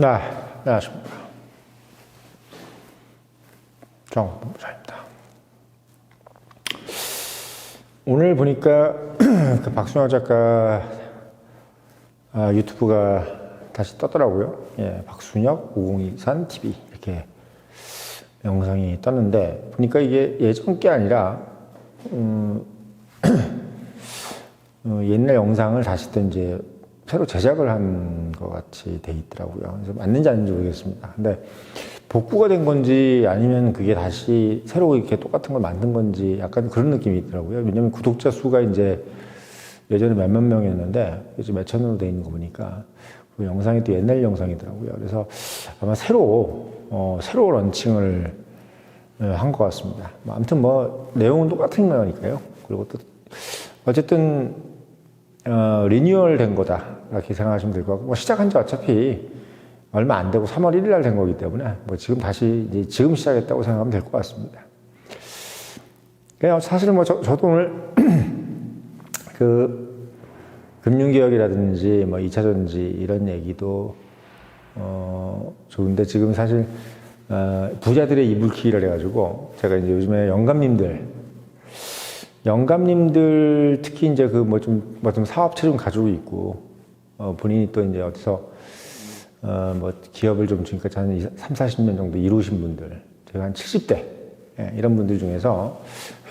네, 안녕하십니까. 정부장입니다. 오늘 보니까 그 박순환 작가 아, 유튜브가 다시 떴더라고요. 예, 박순혁 5023 TV 이렇게 영상이 떴는데 보니까 이게 예전 게 아니라 음, 어, 옛날 영상을 다시 또 이제 새로 제작을 한 것 같이 돼 있더라고요. 그래서 맞는지 아닌지 모르겠습니다. 근데 복구가 된 건지 아니면 그게 다시 새로 이렇게 똑같은 걸 만든 건지 약간 그런 느낌이 있더라고요. 왜냐면 구독자 수가 이제 예전에 몇몇 명이었는데 이제 몇천으로 돼 있는 거 보니까 그 영상이 또 옛날 영상이더라고요. 그래서 아마 새로 어, 새로 런칭을 한 것 같습니다. 뭐 아무튼 뭐 내용은 똑같은 거니까요. 그리고 또 어쨌든 어, 리뉴얼 된 거다 이렇게 생각하시면 될 것 같고 뭐 시작한 지 어차피 얼마 안 되고 3월 1일 날 된 거기 때문에 뭐 지금 다시 지금 시작했다고 생각하면 될 것 같습니다. 그냥 사실 뭐 저, 저도 오늘 그 금융개혁이라든지 뭐 2차 전지 이런 얘기도 어 좋은데 지금 사실 어, 부자들의 이불킥이라 해가지고 제가 이제 요즘에 영감님들 영감님들 특히 이제 그 뭐 좀 뭐좀 사업체 좀 가지고 있고 어 본인이 또 이제 어디서 어 뭐 기업을 좀 지금까지 한 3, 40년 정도 이루신 분들 제가 한 70대 예, 이런 분들 중에서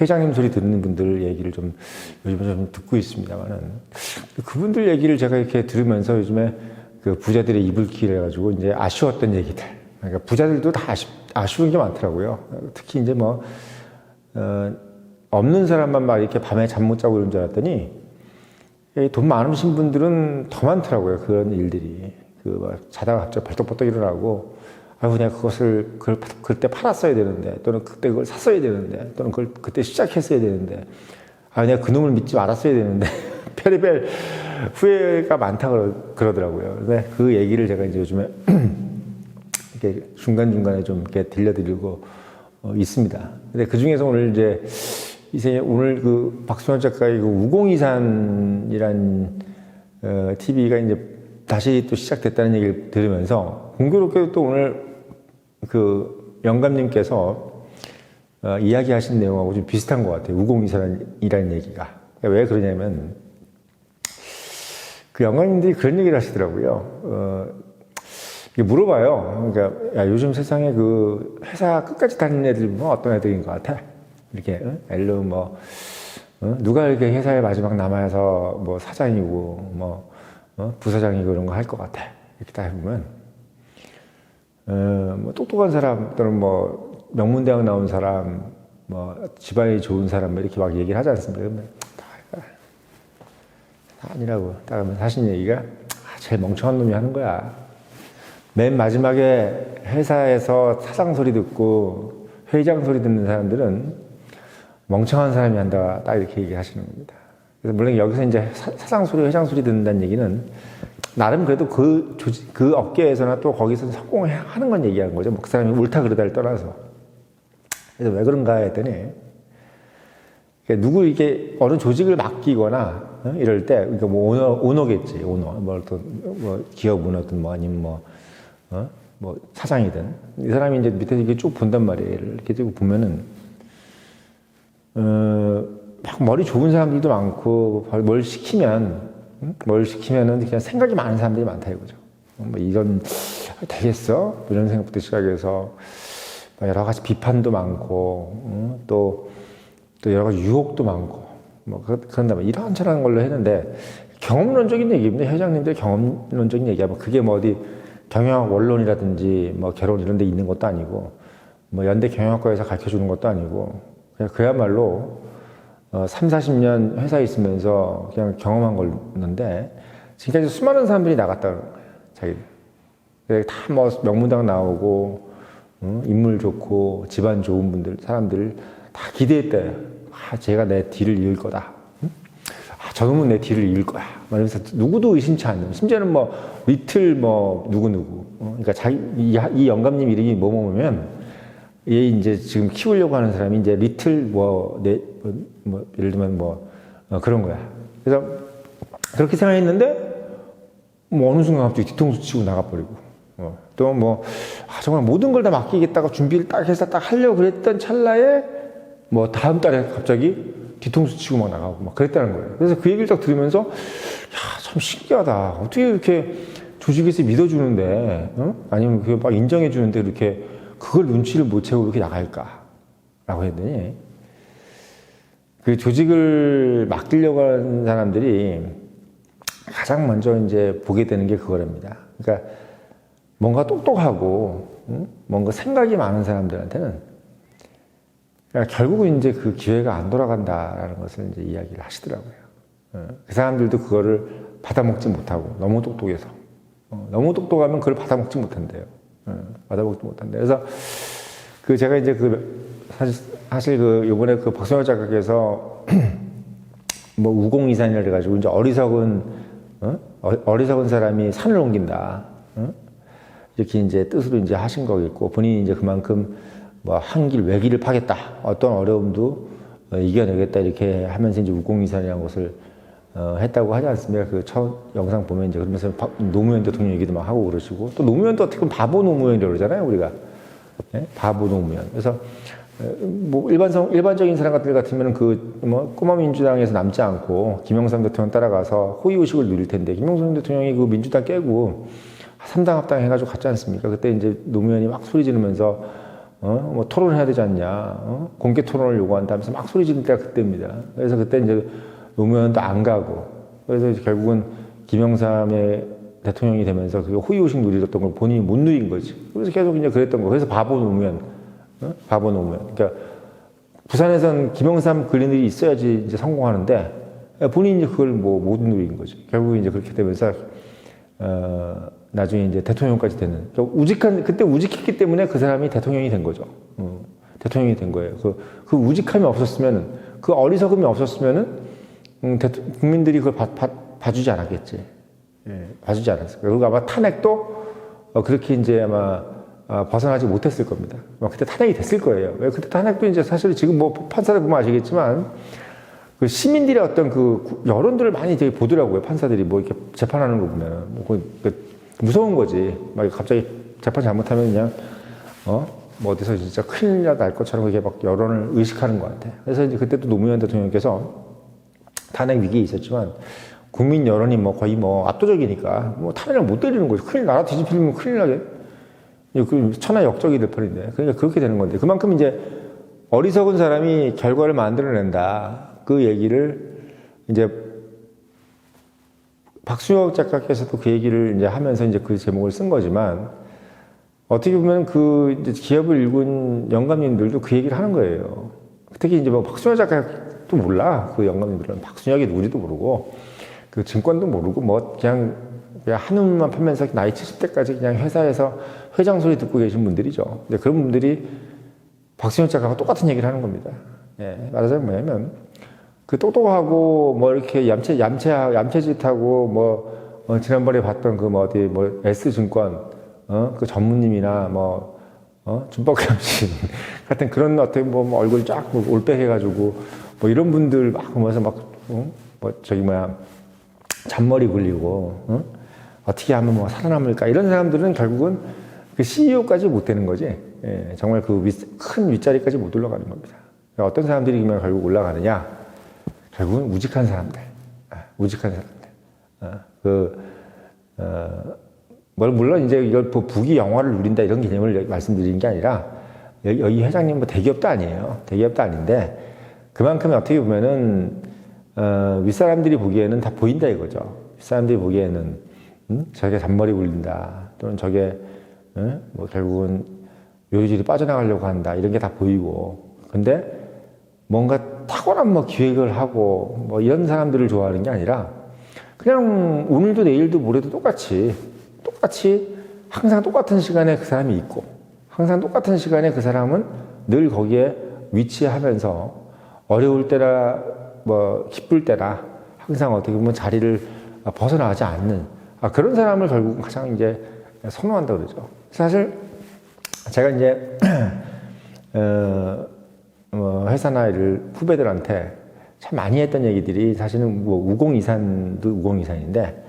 회장님 소리 듣는 분들 얘기를 좀 요즘에 좀 듣고 있습니다만은 그분들 얘기를 제가 이렇게 들으면서 요즘에 그 부자들의 이불킥을 해가지고 이제 아쉬웠던 얘기들. 그러니까 부자들도 다 아쉬, 아쉬운 게 많더라고요. 특히 이제 뭐 어, 없는 사람만 막 이렇게 밤에 잠 못 자고 이런 줄 알았더니 돈 많으신 분들은 더 많더라고요. 그런 일들이. 그막 자다가 갑자기 벌떡벌떡 일어나고 아유 내가 그것을 그걸 그때 팔았어야 되는데 또는 그때 그걸 샀어야 되는데 또는 그걸 그때 시작했어야 되는데 아 내가 그 놈을 믿지 말았어야 되는데 별의별 후회가 많다 그러, 그러 더라고요. 근데 그 얘기를 제가 이제 요즘에 이렇게 중간 중간에 좀 이렇게 들려드리고 어, 있습니다. 근데 그 중에서 오늘 이제 이제 오늘 그 박수환 작가의 그 우공이산이란 어, TV가 이제 다시 또 시작됐다는 얘기를 들으면서 공교롭게도 또 오늘 그 영감님께서 어, 이야기하신 내용하고 좀 비슷한 것 같아요. 우공이산이라는 얘기가. 왜 그러냐면 그 영감님들이 그런 얘기를 하시더라고요. 어, 물어봐요. 그러니까 야, 요즘 세상에 그 회사 끝까지 다니는 애들 뭐 어떤 애들인 것 같아? 이렇게 응? 엘로 뭐 어? 누가 이렇게 회사에 마지막 남아서 뭐 사장이고 뭐 어? 부사장이고 이런 거 할 것 같아 이렇게 다 해보면 어, 뭐 똑똑한 사람 또는 뭐 명문대학 나온 사람 뭐 집안이 좋은 사람 뭐 이렇게 막 얘기를 하지 않습니까? 아니라고 딱 하면 하신 얘기가 아, 제일 멍청한 놈이 하는 거야. 맨 마지막에 회사에서 사장 소리 듣고 회장 소리 듣는 사람들은 멍청한 사람이 한다. 딱 이렇게 얘기하시는 겁니다. 그래서 물론 여기서 이제 사장 소리, 회장 소리 듣는다는 얘기는 나름 그래도 그 조직, 그 업계에서나 또 거기서 성공하는 건 얘기하는 거죠. 뭐그 사람이 옳다 그르다를 떠나서. 그래서 왜 그런가 했더니 누구 이게 어느 조직을 맡기거나 어? 이럴 때 그러니까 뭐 오너 오너겠지 오너 뭐또뭐 기업 오너든 뭐 아니면 뭐 어? 뭐 사장이든 이 사람이 이제 밑에서 이렇게 쭉 본단 말이에요. 이렇게 쭉 보면은 어, 막 머리 좋은 사람들도 많고 뭘 시키면 응? 뭘 시키면은 그냥 생각이 많은 사람들이 많다 이거죠. 뭐 이건 되겠어? 뭐 이런 생각부터 시작해서 여러 가지 비판도 많고 응? 또, 또 여러 가지 유혹도 많고 뭐 그런 다음에 이런저런 걸로 했는데 경험론적인 얘기입니다. 회장님들 경험론적인 얘기하면 그게 뭐 어디 경영학 원론이라든지 뭐 결혼 이런 데 있는 것도 아니고 뭐 연대 경영학과에서 가르쳐 주는 것도 아니고 그야말로 어, 3, 40년 회사에 있으면서 그냥 경험한 걸는데 지금까지 수많은 사람들이 거예요. 자기들. 다뭐 명문당 나오고 응? 인물 좋고 집안 좋은 분들 사람들 다 기대했대요. 아, 제가 내 뒤를 이을 거다. 응? 아, 저놈은 내 뒤를 이을 거야. 말하면서 누구도 의심치 않는. 심지어는 뭐 리틀 뭐 누구 누구. 어? 그러니까 자기 이, 이 영감님 이름이 뭐뭐면 얘 이제 지금 키우려고 하는 사람이 이제 리틀 뭐, 네, 뭐, 뭐 예를 들면 뭐, 어, 그런 거야. 그래서 그렇게 생각했는데, 뭐 어느 순간 갑자기 뒤통수 치고 나가버리고, 어, 또 뭐, 아, 정말 모든 걸 다 맡기겠다고 준비를 딱 해서 딱 하려고 그랬던 찰나에 뭐 다음 달에 갑자기 뒤통수 치고 막 나가고 막 그랬다는 거예요. 그래서 그 얘기를 딱 들으면서 야, 참 신기하다. 어떻게 이렇게 조직에서 믿어주는데, 어? 아니면 그게 막 인정해주는데 이렇게 그걸 눈치를 못 채고 이렇게 나갈까? 라고 했더니 그 조직을 맡기려고 하는 사람들이 가장 먼저 이제 보게 되는 게 그거랍니다. 그러니까 뭔가 똑똑하고 응? 뭔가 생각이 많은 사람들한테는 그러니까 결국은 이제 그 기회가 안 돌아간다라는 것을 이제 이야기를 하시더라고요. 어, 그 사람들도 그거를 받아먹지 못하고 너무 똑똑해서 어, 너무 똑똑하면 그걸 받아먹지 못한대요. 어, 받아먹지 못한대. 그래서 그 제가 이제 그 사실 사실 그 요번에 그 박성열 작가께서 뭐 우공이산이라 그래가지고 이제 어리석은 어? 어- 어리석은 사람이 산을 옮긴다. 어? 이렇게 이제 뜻으로 이제 하신 거겠고 본인이 이제 그만큼 뭐 한길 외길을 파겠다. 어떤 어려움도 어, 이겨내겠다 이렇게 하면서 이제 우공이산이라는 것을 어, 했다고 하지 않습니까? 그 첫 영상 보면 이제 그러면서 박- 노무현 대통령 얘기도 막 하고 그러시고 또 노무현도 어떻게 보면 바보 노무현이라고 그러잖아요, 우리가. 예? 바보 노무현. 그래서 에, 뭐 일반성 일반적인 사람 같은 같으면 그뭐 꼬마 민주당에서 남지 않고 김영삼 대통령 따라가서 호의호식을 누릴 텐데 김영삼 대통령이 그 민주당 깨고 삼당 합당 해가지고 갔지 않습니까? 그때 이제 노무현이 막 소리 지르면서 어? 뭐 토론해야 되지 않냐? 어? 공개 토론을 요구한다면서 막 소리 지를 때가 그때입니다. 그래서 그때 이제 노무현도 안 가고 그래서 결국은 김영삼의 대통령이 되면서 그 호의호식 누리던 걸 본인이 못 누린 거지. 그래서 계속 이제 그랬던 거. 그래서 바보 노무현, 어? 바보 노무현. 그러니까 부산에선 김영삼 그린들이 있어야지 이제 성공하는데 본인이 그걸 뭐 못 누린 거죠. 결국 이제 그렇게 되면서 어, 나중에 이제 대통령까지 되는 그러니까 우직한 그때 우직했기 때문에 그 사람이 대통령이 된 거죠. 어, 대통령이 된 거예요. 그, 그 우직함이 없었으면은 그 어리석음이 없었으면은 음, 국민들이 그걸 봐, 봐, 봐주지 않았겠지. 예, 봐주지 않았을 거예요. 그리고 아마 탄핵도 어, 그렇게 이제 아마 아, 벗어나지 못했을 겁니다. 아마 그때 탄핵이 됐을 거예요. 왜 그때 탄핵도 이제 사실 지금 뭐 판사들 보면 아시겠지만 그 시민들의 어떤 그 구- 여론들을 많이 되게 보더라고요. 판사들이 뭐 이렇게 재판하는 거 보면 뭐 그- 그 무서운 거지. 막 갑자기 재판 잘못하면 그냥 어? 뭐 어디서 진짜 큰일 날 것처럼 이게 막 여론을 의식하는 것 같아. 그래서 이제 그때도 노무현 대통령께서 탄핵 위기에 있었지만 국민 여론이 뭐 거의 뭐 압도적이니까 뭐 탄핵을 못 때리는 거죠. 큰일 나라 뒤집히면 큰일 나게. 그 천하 역적이 될 뻔인데. 그러니까 그렇게 되는 건데. 그만큼 이제 어리석은 사람이 결과를 만들어낸다. 그 얘기를 이제 박수혁 작가께서도 그 얘기를 이제 하면서 이제 그 제목을 쓴 거지만 어떻게 보면 그 기업을 일군 영감님들도 그 얘기를 하는 거예요. 특히 이제 뭐 박수혁 작가 도 몰라. 그 영감님들은 박수혁이 누구지도 모르고 그 증권도 모르고 뭐 그냥 그냥 한우만 팔면서 나이 70대까지 그냥 회사에서 회장 소리 듣고 계신 분들이죠. 근데 그런 분들이 박수혁 작가가 똑같은 얘기를 하는 겁니다. 예, 말하자면 뭐냐면 그 똑똑하고 뭐 이렇게 얌체 얌체 얌체짓하고 뭐 어, 지난번에 봤던 그 뭐 어디 뭐 S 증권 어 그 전무님이나 뭐 어, 준박형 씨 같은 그런 어떻게 뭐, 뭐 얼굴 쫙뭐 올백해가지고 뭐 이런 분들 막 보면서 막, 어? 뭐 저기 뭐야, 잔머리 굴리고, 어? 어떻게 하면 뭐 살아남을까 이런 사람들은 결국은 그 CEO까지 못 되는 거지. 예, 정말 그 큰 윗자리까지 못 올라가는 겁니다. 그러니까 어떤 사람들이 그러면 결국 올라가느냐? 결국은 우직한 사람들, 아, 우직한 사람들. 어, 그, 어, 뭐 물론 이제 이걸 뭐 부귀 영화를 누린다 이런 개념을 말씀드리는 게 아니라 여기 회장님 뭐 대기업도 아니에요. 대기업도 아닌데 그만큼 어떻게 보면은 어, 윗사람들이 보기에는 다 보인다 이거죠. 윗사람들이 보기에는 음? 저게 잔머리 굴린다 또는 저게 어? 뭐 결국은 요리조리 빠져나가려고 한다 이런 게 다 보이고 근데 뭔가 탁월한 뭐 기획을 하고 뭐 이런 사람들을 좋아하는 게 아니라 그냥 오늘도 내일도 모레도 똑같이 똑같이 항상 똑같은 시간에 그 사람이 있고 항상 똑같은 시간에 그 사람은 늘 거기에 위치하면서 어려울 때나 뭐 기쁠 때나 항상 어떻게 보면 자리를 벗어나지 않는 아, 그런 사람을 결국 가장 이제 선호한다 그러죠. 사실 제가 이제 어, 뭐 회사나 이를 후배들한테 참 많이 했던 얘기들이 사실은 뭐 우공이산도 우공이산인데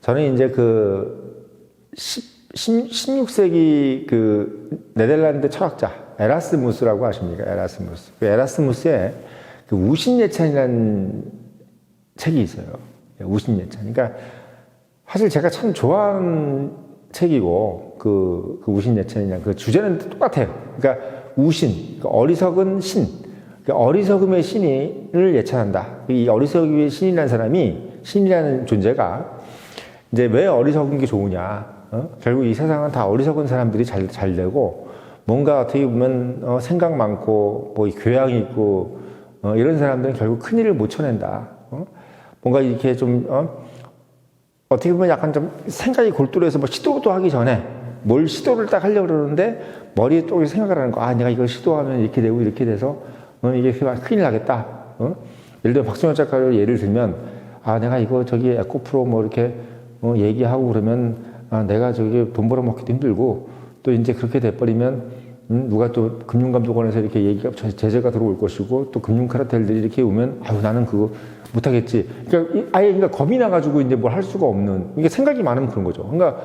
저는 이제 그 10, 16세기 그 네덜란드 철학자 에라스무스라고 아십니까? 에라스무스. 그 에라스무스의 그 우신예찬이라는 책이 있어요. 우신예찬. 그러니까 사실 제가 참 좋아하는 책이고 그, 그 우신예찬이냐 그 주제는 똑같아요. 그러니까 우신, 그 어리석은 신, 그 어리석음의 신을 예찬한다. 이 어리석음의 신이라는 사람이 신이라는 존재가 이제 왜 어리석은 게 좋으냐? 어? 결국 이 세상은 다 어리석은 사람들이 잘, 잘 되고 뭔가 어떻게 보면 어, 생각 많고 뭐 교양 있고 어, 이런 사람들은 결국 큰 일을 못 쳐낸다. 어? 뭔가 이렇게 좀 어? 어떻게 보면 약간 좀 생각이 골똘해서 뭐 시도도 하기 전에 뭘 시도를 딱 하려고 그러는데 머리에 또 생각을 하는 거. 아, 내가 이걸 시도하면 이렇게 되고 이렇게 돼서 어, 이게 큰일 나겠다. 어? 예를 들어 박승현 작가를 예를 들면 아, 내가 이거 저기 에코프로 뭐 이렇게 어, 얘기하고 그러면 아, 내가 저기 돈 벌어먹기도 힘들고 또 이제 그렇게 돼버리면 음, 누가 또 금융감독원에서 이렇게 얘기가 제재가 들어올 것이고 또 금융카르텔들이 이렇게 오면 아유 나는 그거 못하겠지. 그러니까 이- 아예 그러니까 겁이 나가지고 이제 뭘 할 수가 없는 이게 생각이 많으면 그런 거죠. 그러니까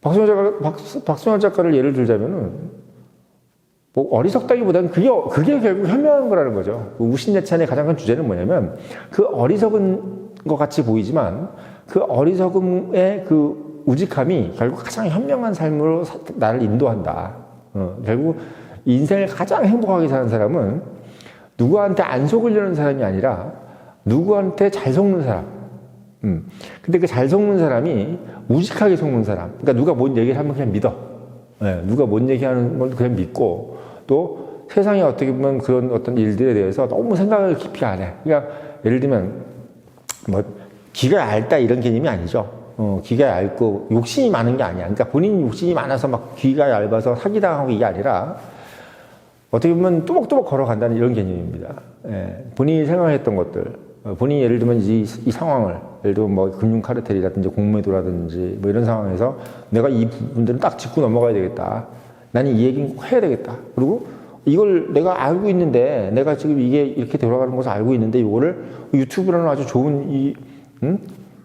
박승현 작가 박, 박승현 작가를 예를 들자면은 뭐 어리석다기보다는 그게 그게 결국 현명한 거라는 거죠. 그 우신예찬의 가장 큰 주제는 뭐냐면 그 어리석은 것 같이 보이지만 그 어리석음의 그 우직함이 결국 가장 현명한 삶으로 사- 나를 인도한다. 어, 결국 인생을 가장 행복하게 사는 사람은 누구한테 안 속으려는 사람이 아니라 누구한테 잘 속는 사람. 음. 근데 그 잘 속는 사람이 우직하게 속는 사람. 그러니까 누가 뭔 얘기를 하면 그냥 믿어. 예, 누가 뭔 얘기하는 걸 그냥 믿고 또 세상에 어떻게 보면 그런 어떤 일들에 대해서 너무 생각을 깊이 안 해. 그러니까 예를 들면 뭐 기가 얇다 이런 개념이 아니죠. 어, 기가 얇고 욕심이 많은 게 아니야. 그러니까 본인이 욕심이 많아서 막 귀가 얇아서 사기당하고 이게 아니라 어떻게 보면 뚜벅뚜벅 걸어간다는 이런 개념입니다. 예, 본인이 생각했던 것들, 어, 본인이 예를 들면 이, 이 상황을, 예를 들면 뭐 금융 카르텔이라든지 공매도라든지 뭐 이런 상황에서 내가 이 부분들은 딱 짚고 넘어가야 되겠다. 나는 이 얘기는 꼭 해야 되겠다. 그리고 이걸 내가 알고 있는데, 내가 지금 이게 이렇게 돌아가는 것을 알고 있는데, 이거를 유튜브라는 아주 좋은 이, 음?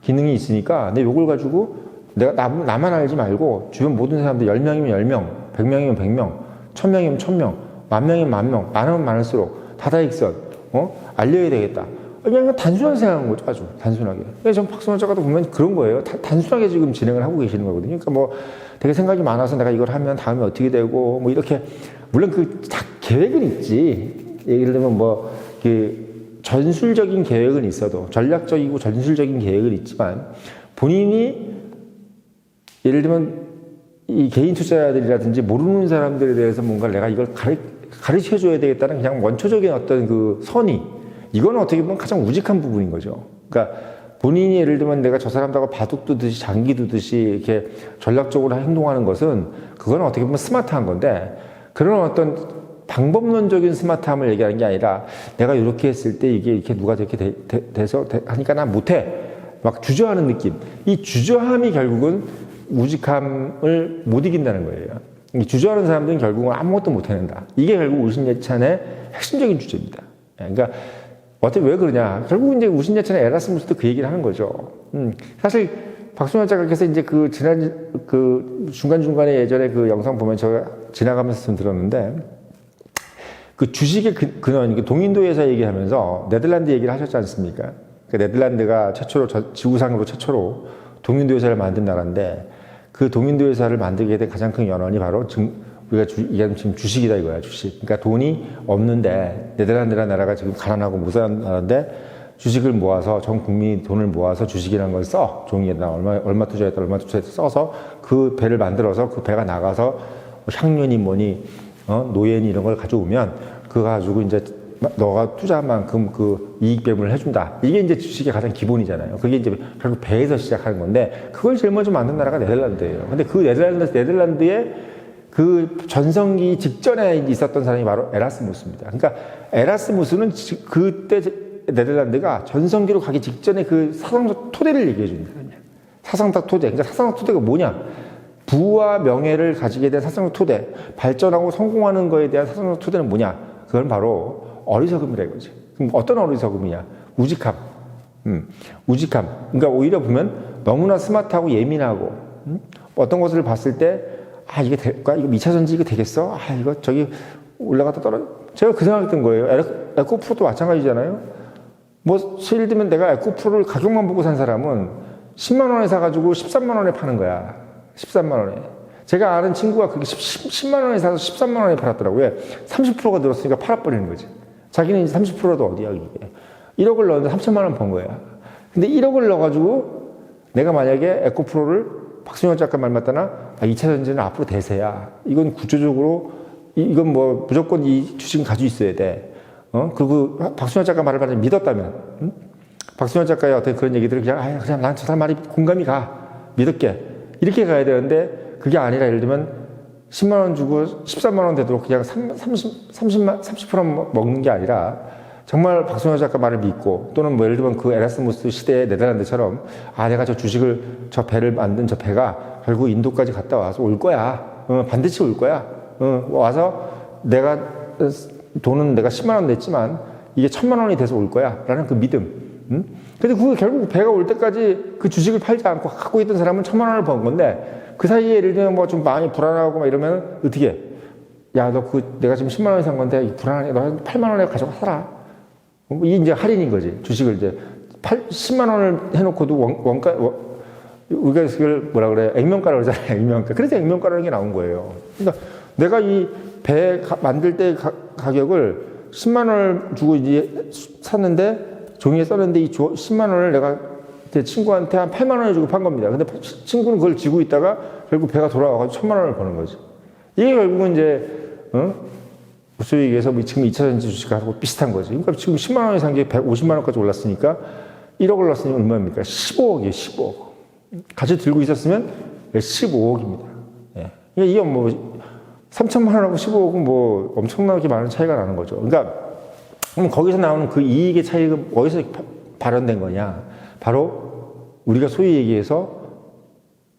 기능이 있으니까, 내 요걸 가지고 내가 나, 나만 알지 말고 주변 모든 사람들 10명이면 10명, 100명이면 100명, 1000명이면 1000명, 만 명이면 만 명, 많으면 많을수록 다다익선, 어? 알려야 되겠다. 그냥 단순한 생각인 거죠, 아주 단순하게. 전 박성원 작가도 보면 그런 거예요. 다- 단순하게 지금 진행을 하고 계시는 거거든요. 그러니까 뭐 되게 생각이 많아서 내가 이걸 하면 다음에 어떻게 되고 뭐 이렇게 물론 그다 계획은 있지. 예를 들면 뭐그 전술적인 계획은 있어도 전략적이고 전술적인 계획은 있지만 본인이 예를 들면 이 개인 투자자들이라든지 모르는 사람들에 대해서 뭔가 내가 이걸 가르, 가르쳐 줘야 되겠다는 그냥 원초적인 어떤 그 선의 이거는 어떻게 보면 가장 우직한 부분인 거죠. 그러니까 본인이 예를 들면 내가 저 사람들하고 바둑 두듯이 장기 두듯이 이렇게 전략적으로 행동하는 것은 그건 어떻게 보면 스마트한 건데 그런 어떤 방법론적인 스마트함을 얘기하는 게 아니라 내가 이렇게 했을 때 이게 이렇게 누가 돼, 돼- 돼서 돼- 하니까 난 못해 막 주저하는 느낌 이 주저함이 결국은 우직함을 못 이긴다는 거예요. 이 주저하는 사람들은 결국은 아무것도 못 해낸다. 이게 결국 우신예찬의 핵심적인 주제입니다. 그러니까 어떻게 왜 그러냐? 결국 이제 우신예찬의 에라스무스도 그 얘기를 하는 거죠. 음, 사실 박순환 작가께서 이제 그 지난 그 중간 중간에 예전에 그 영상 보면 제가 지나가면서 좀 들었는데 그 주식의 근- 근원, 그 동인도 회사 얘기하면서 네덜란드 얘기를 하셨지 않습니까? 그 네덜란드가 최초로 저- 지구상으로 최초로 동인도 회사를 만든 나라인데 그 동인도 회사를 만들게 된 가장 큰 연원이 바로 증, 우리가 주, 이게 지금 주식이다 이거야 주식. 그러니까 돈이 없는데 네덜란드라는 나라가 지금 가난하고 무사한 나라인데 주식을 모아서 전 국민이 돈을 모아서 주식이라는 걸 써. 종이에다 얼마, 얼마 투자했다, 얼마 투자했다 써서 그 배를 만들어서 그 배가 나가서 뭐 향년이 뭐니, 어, 노예니 이런 걸 가져오면 그거 가지고 이제 너가 투자한 만큼 그 이익 배분을 해준다. 이게 이제 주식의 가장 기본이잖아요. 그게 이제 결국 배에서 시작하는 건데 그걸 제일 먼저 만든 나라가 네덜란드예요. 근데 그 네덜란드, 네덜란드의 그 전성기 직전에 있었던 사람이 바로 에라스무스입니다. 그러니까 에라스무스는 지- 그때 네덜란드가 전성기로 가기 직전에 그 사상적 토대를 얘기해 주는 사람이야. 사상적 토대. 그러니까 사상적 토대가 뭐냐? 부와 명예를 가지게 된 사상적 토대, 발전하고 성공하는 거에 대한 사상적 토대는 뭐냐? 그건 바로 어리석음이라 이거지. 그럼 어떤 어리석음이냐? 우직함. 음, 우직함. 그러니까 오히려 보면 너무나 스마트하고 예민하고, 음? 어떤 것을 봤을 때, 아, 이게 될까? 이거 2차 전지 이거 되겠어? 아, 이거 저기 올라갔다 떨어. 제가 그 생각이 든 거예요. 에코- 에코 프로도 마찬가지잖아요. 뭐, 예를 들면 내가 에코 프로를 가격만 보고 산 사람은 10만 원에 사가지고 13만 원에 파는 거야. 13만 원에. 제가 아는 친구가 그게 10, 만 원에 사서 13만 원에 팔았더라고요. 30%가 늘었으니까 팔아버리는 거지. 자기는 이제 30%도 어디야, 이게. 1억을 넣었는데 3천만 원 번 거야. 근데 1억을 넣어가지고 내가 만약에 에코프로를 박승현 작가 말 맞다나 아, 2차 전지는 앞으로 대세야. 이건 구조적으로 이- 이건 뭐 무조건 이 주식은 가지고 있어야 돼. 어? 그리고 박승현 작가 말을 만약 믿었다면, 응? 박승현 작가의 어떤 그런 얘기들을 그냥 아, 그냥 난 저 사람 말이 공감이 가. 믿을게. 이렇게 가야 되는데 그게 아니라 예를 들면 10만 원 주고 13만 원 되도록 그냥 30, 30만 30% 먹는 게 아니라 정말 박성현 작가 말을 믿고 또는 뭐 예를 들면 그 에라스무스 시대의 네덜란드처럼 아 내가 저 주식을 저 배를 만든 저 배가 결국 인도까지 갔다 와서 올 거야. 어, 반드시 올 거야. 어, 와서 내가 어, 돈은 내가 10만 원 냈지만 이게 천만 원이 돼서 올 거야. 라는 그 믿음. 음? 근데 그 결국 배가 올 때까지 그 주식을 팔지 않고 갖고 있던 사람은 천만 원을 번 건데 그 사이에 예를 들면 뭐 좀 많이 불안하고 막 이러면 어떻게 해? 야, 너 그 내가 지금 10만 원에 산 건데 이 불안하게 너 8만 원에 가져가 살아. 뭐 이게 이제 할인인 거지. 주식을 이제 8, 10만 원을 해놓고도 원, 원가, 원, 우리가 그걸 뭐라 그래. 액면가라고 그러잖아요. 액면가. 그래서 액면가라는 게 나온 거예요. 그러니까 내가 이 배 만들 때 가, 가격을 10만 원을 주고 이제 샀는데 종이에 썼는데 이 10만 원을 내가 제 친구한테 한 8만 원을 주고 판 겁니다. 근데 친구는 그걸 지고 있다가 결국 배가 돌아와가지고 천만 원을 버는 거지. 이게 결국은 이제, 어? 얘기해서 뭐 지금 2차 전지 주식하고 비슷한 거지. 그러니까 지금 10만 원에 산게 150만 원까지 올랐으니까 1억을 넣었으니 얼마입니까? 15억이에요, 15억. 같이 들고 있었으면 15억입니다. 예. 그러니까 이게 뭐 3천만 원하고 15억은 뭐 엄청나게 많은 차이가 나는 거죠. 그러니까 그럼 거기서 나오는 그 이익의 차이가 어디서 발현된 거냐? 바로 우리가 소위 얘기해서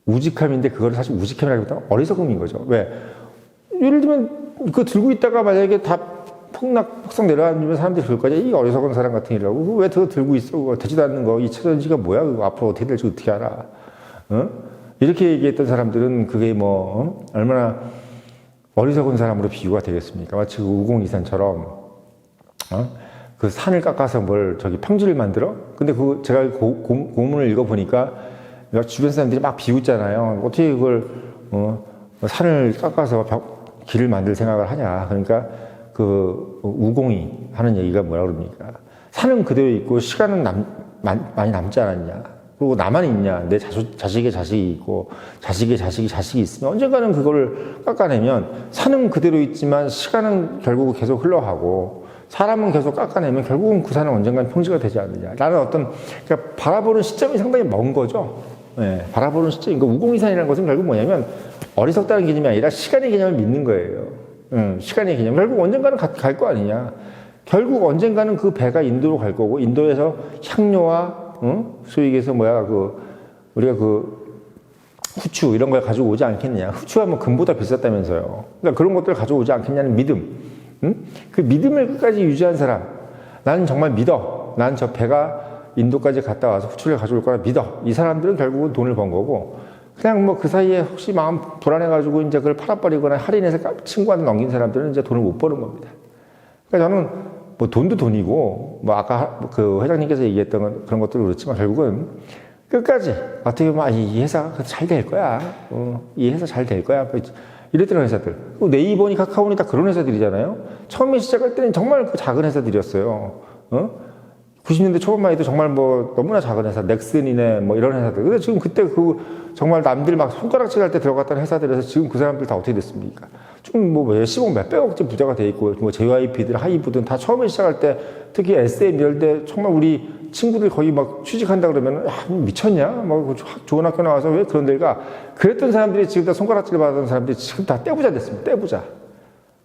우직함인데 그거를 사실 우직함이라기보다 어리석음인 거죠. 왜? 예를 들면 그거 들고 있다가 만약에 다 폭락 폭삭 내려앉으면 사람들이 그럴 거냐? 이 어리석은 사람 같은 일이라고. 왜 그거 들고 있어? 그거 되지도 않는 거. 이 차전지가 뭐야? 그거 앞으로 어떻게 될지 어떻게 알아? 어? 이렇게 얘기했던 사람들은 그게 뭐 어? 얼마나 어리석은 사람으로 비유가 되겠습니까? 마치 그 우공이산처럼 어? 그 산을 깎아서 뭘 저기 평지를 만들어? 근데 그 제가 고, 고, 고 문을 읽어보니까 주변 사람들이 막 비웃잖아요. 어떻게 그걸 어, 산을 깎아서 벽, 길을 만들 생각을 하냐. 그러니까 그 우공이 하는 얘기가 뭐라 그럽니까? 산은 그대로 있고 시간은 남, 많이 남지 않았냐. 그리고 나만 있냐. 내 자수, 자식의 자식이 있고 자식의 자식이 자식이 있으면 언젠가는 그거를 깎아내면 산은 그대로 있지만 시간은 결국 계속 흘러가고 사람은 계속 깎아내면 결국은 그 산은 언젠간 평지가 되지 않느냐. 라는 어떤, 그러니까 바라보는 시점이 상당히 먼 거죠. 네, 바라보는 시점. 그러니까 우공이산이라는 것은 결국 뭐냐면 어리석다는 개념이 아니라 시간의 개념을 믿는 거예요. 음, 시간의 개념. 결국 언젠가는 갈 거 아니냐. 결국 언젠가는 그 배가 인도로 갈 거고, 인도에서 향료와, 어? 소위 얘기해서 뭐야, 그, 우리가 그, 후추 이런 걸 가지고 오지 않겠느냐. 후추가 뭐 금보다 비쌌다면서요. 그러니까 그런 것들을 가져오지 않겠냐는 믿음. 응? 그 믿음을 끝까지 유지한 사람. 나는 정말 믿어. 난저 배가 인도까지 갔다 와서 후추를 가져올 거라 믿어. 이 사람들은 결국은 돈을 번 거고, 그냥 뭐 그 사이에 혹시 마음 불안해가지고 이제 그걸 팔아버리거나 할인해서 친구한테 넘긴 사람들은 이제 돈을 못 버는 겁니다. 그러니까 저는 뭐 돈도 돈이고, 뭐 아까 그 회장님께서 얘기했던 그런 것도 그렇지만 결국은 끝까지 어떻게 보면 아, 이 회사 잘될 거야. 어, 이 회사 잘 될 거야. 이랬던 회사들. 네이버니 카카오니 다 그런 회사들이잖아요. 처음에 시작할 때는 정말 그 작은 회사들이었어요. 어? 90년대 초반만 해도 정말 뭐 너무나 작은 회사, 넥슨이네 뭐 이런 회사들. 근데 지금 그때 그 정말 남들 막 손가락질 할 때 들어갔던 회사들에서 지금 그 사람들 다 어떻게 됐습니까? 지금 뭐 몇십억, 몇백억째 부자가 돼 있고, 뭐 JYP들, 하이브든 다 처음에 시작할 때 특히 SM 이럴 때 정말 우리 친구들 거의 막 취직한다 그러면 야, 미쳤냐? 뭐 좋은 학교 나와서 왜 그런 데 가? 그랬던 사람들이 지금 다 손가락질 받았던 사람들이 지금 다 떼부자 됐습니다. 떼부자.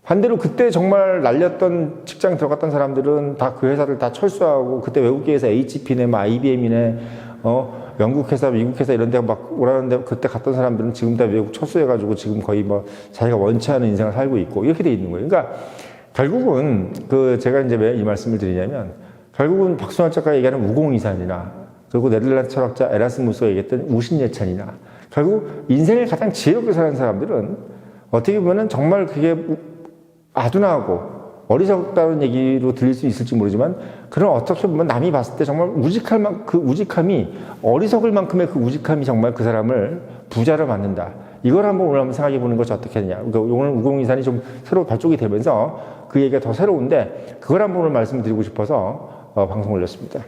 반대로 그때 정말 날렸던 직장 들어갔던 사람들은 다 그 회사를 다 철수하고 그때 외국계에서 HP네, 뭐 IBM이네, 어, 영국 회사, 미국 회사 이런 데막 오라는데 그때 갔던 사람들은 지금 다 외국 철수해가지고 지금 거의 뭐 자기가 원치 않은 인생을 살고 있고 이렇게 돼 있는 거예요. 그러니까 결국은 그 제가 이제 왜 이 말씀을 드리냐면 결국은 박순환 작가가 얘기하는 우공이산이나 그리고 네덜란드 철학자 에라스무스가 얘기했던 우신예찬이나 결국 인생을 가장 지혜롭게 사는 사람들은 어떻게 보면 정말 그게 아둔하고 어리석다는 얘기로 들릴 수 있을지 모르지만 그런 어떻게 보면 남이 봤을 때 정말 우직할 만, 그 우직함이 어리석을 만큼의 그 우직함이 정말 그 사람을 부자로 만든다. 이걸 한번 오늘 한번 생각해 보는 것이 어떻겠느냐. 그러니까 오늘 우공이산이 좀 새로 발족이 되면서 그 얘기가 더 새로운데 그걸 한번 오늘 말씀드리고 싶어서 어, 방송 올렸습니다.